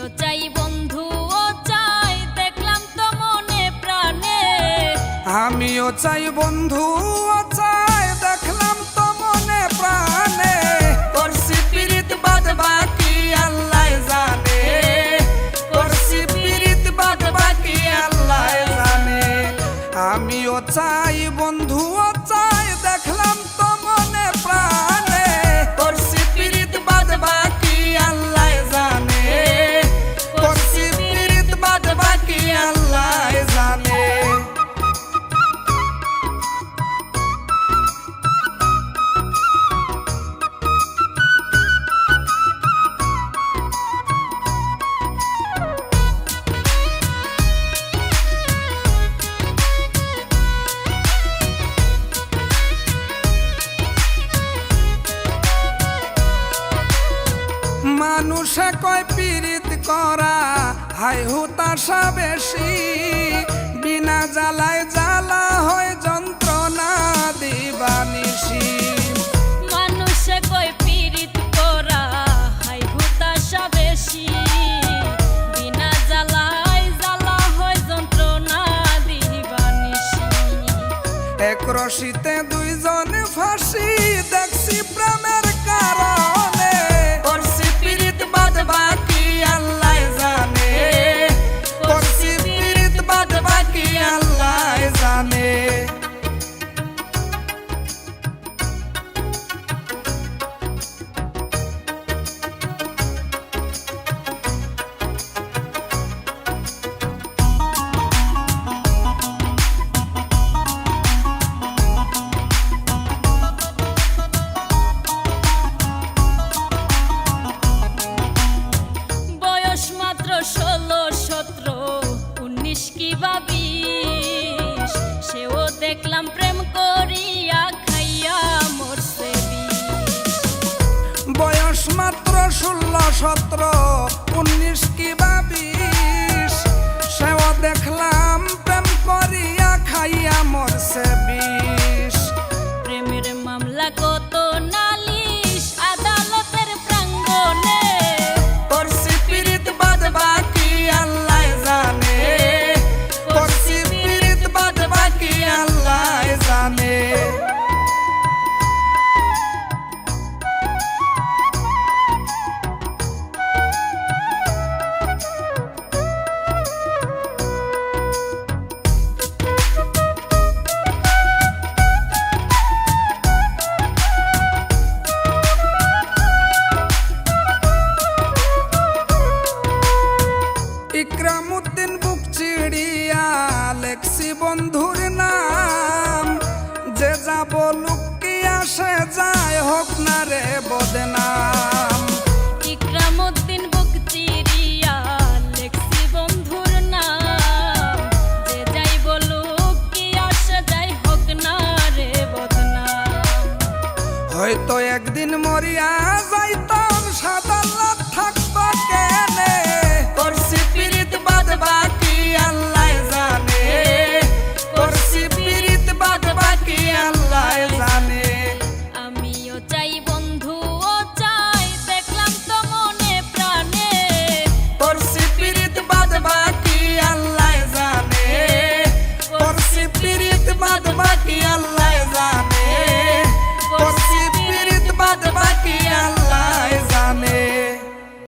আমিও চাই বন্ধু ও চাই দেখলাম তো মনে প্রাণে। আমিও চাই বন্ধু মানুষে কয় পীড়িত করা হাই হুতাশা বেশি। বিনা জ্বালায় জ্বালা হয় যন্ত্রণা দিবানিসি মানুষে কই পীড়িত করা হাই হুতাশা বেশি। বিনা জ্বালাই জ্বালা হয় যন্ত্রণা দিবানিসি এক রশিতে দুইজন ফাঁসি দেখছি প্রেমের কারণে। কি সেও দেখলাম প্রেম করিয়া খাইয়া মরছে বয়স মাত্র ষোলো, সতেরো, উনিশ কি বা সেও দেখলাম প্রেম করিয়া খাইয়া মরছে ইকরামুদ্দিন বুক চিড়িয়া লেখছি বন্ধুর নাম। যে যা বলুক কি আসে যায় হোক না রে বদনাম। ইকরামউদ্দিন বুক চিরিয়া লেখছি বন্ধুর নাম। যে যাই বলুক কি আসে যাই হোক না রে বদনাম। হয়তো একদিন মরিয়া